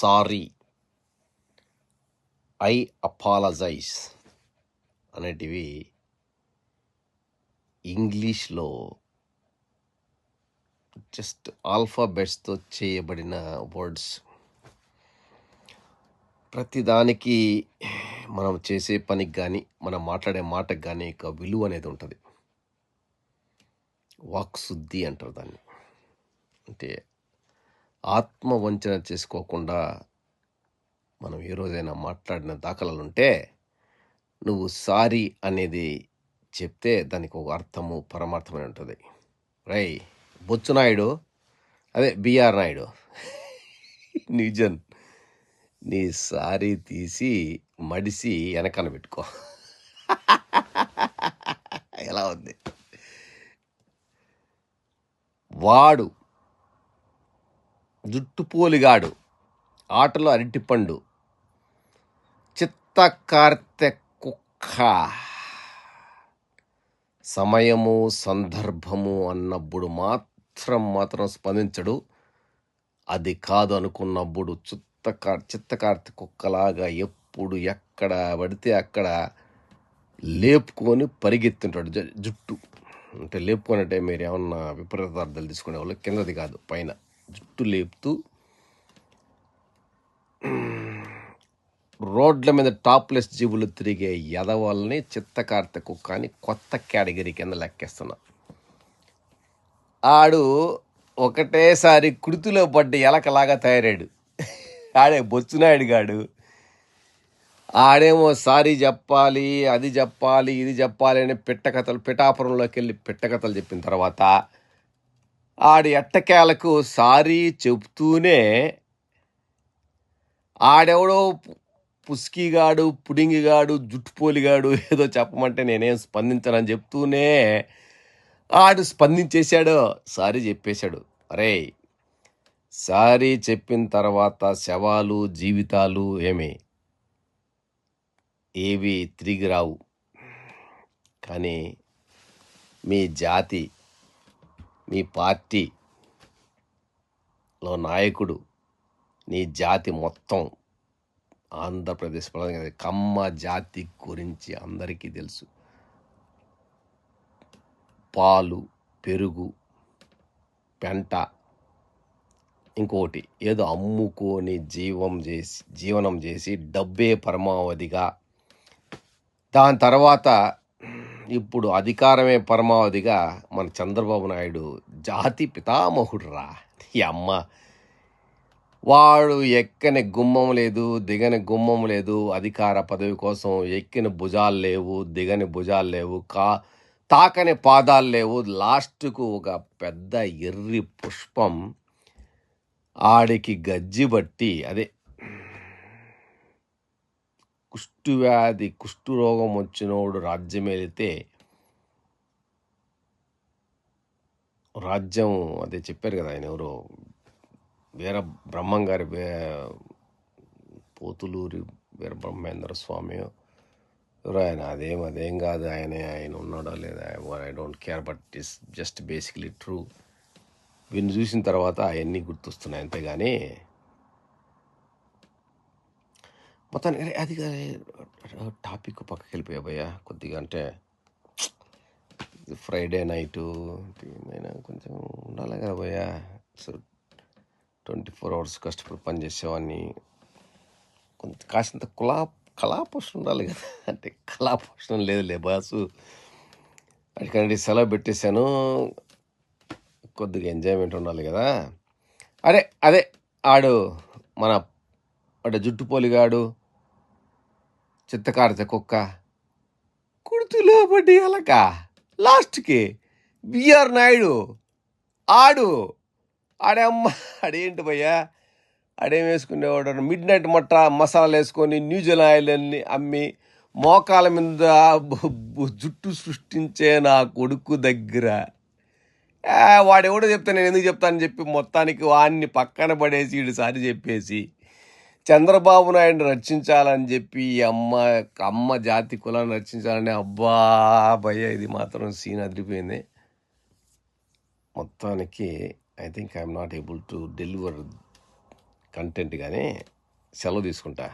Sorry. I apologise అనేటివి ఇంగ్లీష్లో just ఆల్ఫాబెట్స్తో చేయబడిన వర్డ్స్. ప్రతిదానికి మనం చేసే పనికి కానీ మనం మాట్లాడే మాటకు కానీ ఒక విలువ అనేది ఉంటుంది. వాక్శుద్ధి అంటారు దాన్ని. అంటే ఆత్మవంచన చేసుకోకుండా మనం ఏ రోజైనా మాట్లాడిన దాఖలాలుంటే నువ్వు సారీ అనేది చెప్తే దానికి ఒక అర్థము పరమార్థమై ఉంటుంది. రై బొచ్చు నాయుడు అదే బిఆర్ నాయుడు. నిజన్ నీ సారీ తీసి మడిసి వెనకన పెట్టుకో. ఎలా ఉంది? వాడు జుట్టుపోలిగాడు. ఆటలో అరటిపండు. చిత్తకార్తె కుక్క సమయము సందర్భము అన్నప్పుడు మాత్రం మాత్రం స్పందించడు. అది కాదు అనుకున్నప్పుడు చిత్తకా చిత్తకార్తె కుక్కలాగా ఎప్పుడు ఎక్కడ పడితే అక్కడ లేపుకొని పరిగెత్తుంటాడు జ- జుట్టు. అంటే లేపుకొని అంటే మీరు ఏమన్నా విపరీతార్థాలు తీసుకునే వాళ్ళు కిందది కాదు పైన. జుట్టు లేపుతూ రోడ్ల మీద టాప్లెస్ జీవులు తిరిగే ఎదవాళ్ళని చిత్తకార్త కుక్క అని కొత్త కేటగిరీ కింద లెక్కేస్తున్నా. ఆడు ఒకటేసారి కుర్తిలో పడ్డ ఎలకలాగా తయారాడు. ఆడే బొచ్చునాయుడు గాడు. ఆడేమో సారీ చెప్పాలి అది చెప్పాలి ఇది చెప్పాలి అని పిట్టకథలు పిఠాపురంలోకి వెళ్ళి పిట్టకథలు చెప్పిన తర్వాత ఆడి ఎట్టకేలకు సారీ చెప్తూనే ఆడెవడో పు- పుస్కిగాడు పుడింగిగాడు జుట్టుపోలిగాడు ఏదో చెప్పమంటే నేనేం స్పందించనని చెప్తూనే ఆడు స్పందించేశాడు సారీ చెప్పేశాడు. అరే సారీ చెప్పిన తర్వాత శవాలు జీవితాలు ఏమి? ఏవి తిరిగి రావు. కానీ మీ జాతి మీ పార్టీలో నాయకుడు నీ జాతి మొత్తం ఆంధ్రప్రదేశ్ ప్రధాని కమ్మ జాతి గురించి అందరికీ తెలుసు. పాలు పెరుగు పెంట ఇంకోటి ఏదో అమ్ముకొని జీవం చేసి జీవనం చేసి డబ్బే పరమావధిగా దాని తర్వాత ఇప్పుడు అధికారమే పరమావధిగా మన చంద్రబాబు నాయుడు జాతి పితామహుడు రా ఈ అమ్మ. వాడు ఎక్కని గుమ్మం లేదు దిగని గుమ్మం లేదు అధికార పదవి కోసం ఎక్కిన భుజాలు లేవు దిగని భుజాలు లేవు కా తాకని పాదాలు లేవు. లాస్ట్కు ఒక పెద్ద ఎర్రి పుష్పం ఆడికి గజ్జి బట్టి అదే కుష్టు వ్యాధి కుష్టు రోగం వచ్చినోడు రాజ్యం రాజ్యం అదే చెప్పారు కదా ఆయన ఎవరో వీర బ్రహ్మం గారి పోతులూరి వీర బ్రహ్మేంద్ర స్వామి. ఎవరో ఆయన అదేం అదేం కాదు ఆయన ఆయన ఉన్నాడో లేదా I don't care but is just basically true. వీళ్ళు చూసిన తర్వాత అవన్నీ గుర్తొస్తున్నాయి అంతేగాని మొత్తానికి అది టాపిక్ పక్కకి వెళ్ళిపోయా భయ్యా. కొద్దిగా అంటే ఫ్రైడే నైటు ఏమైనా కొంచెం ఉండాలి కదా భయ్యా. సో ట్వంటీ ఫోర్ అవర్స్ కష్టపడి పని చేసేవాడిని. కొంత కాసింత కులా కళాపోషణ ఉండాలి కదా. అంటే కళాపోషణ లేదులే బాసు. అడికండి సెలవు పెట్టేశాను. కొద్దిగా ఎంజాయ్మెంట్ ఉండాలి కదా. అరే అదే ఆడు మన అంటే జుట్టుపోలిగాడు. చిత్తకారిత కుక్క. కుడుతులో పడ్డి అలక. లాస్ట్కి బిఆర్ నాయుడు. ఆడు. ఆడేమ్మ ఆడేంటి భయ్యా? ఆడేం వేసుకునేవాడు. మిడ్ నైట్ మట్ట మసాలా వేసుకొని న్యూజిల్ ఆయిల్ అన్ని అమ్మి మోకాల మీద జుట్టు సృష్టించే నా కొడుకు దగ్గర. ఆ, వాడెవడో చెప్తే నేను ఎందుకు చెప్తానని చెప్పి మొత్తానికి వాడిని పక్కన పడేసి వీడు సారి చెప్పేసి చంద్రబాబు నాయుడు రక్షించాలని చెప్పి అమ్మ అమ్మ జాతి కులాన్ని రక్షించాలని అబ్బా భయ్య ఇది మాత్రం సీన్ అదిరిపోయింది. మొత్తానికి I think I'm not able to deliver content కానీ సెలవు తీసుకుంటా.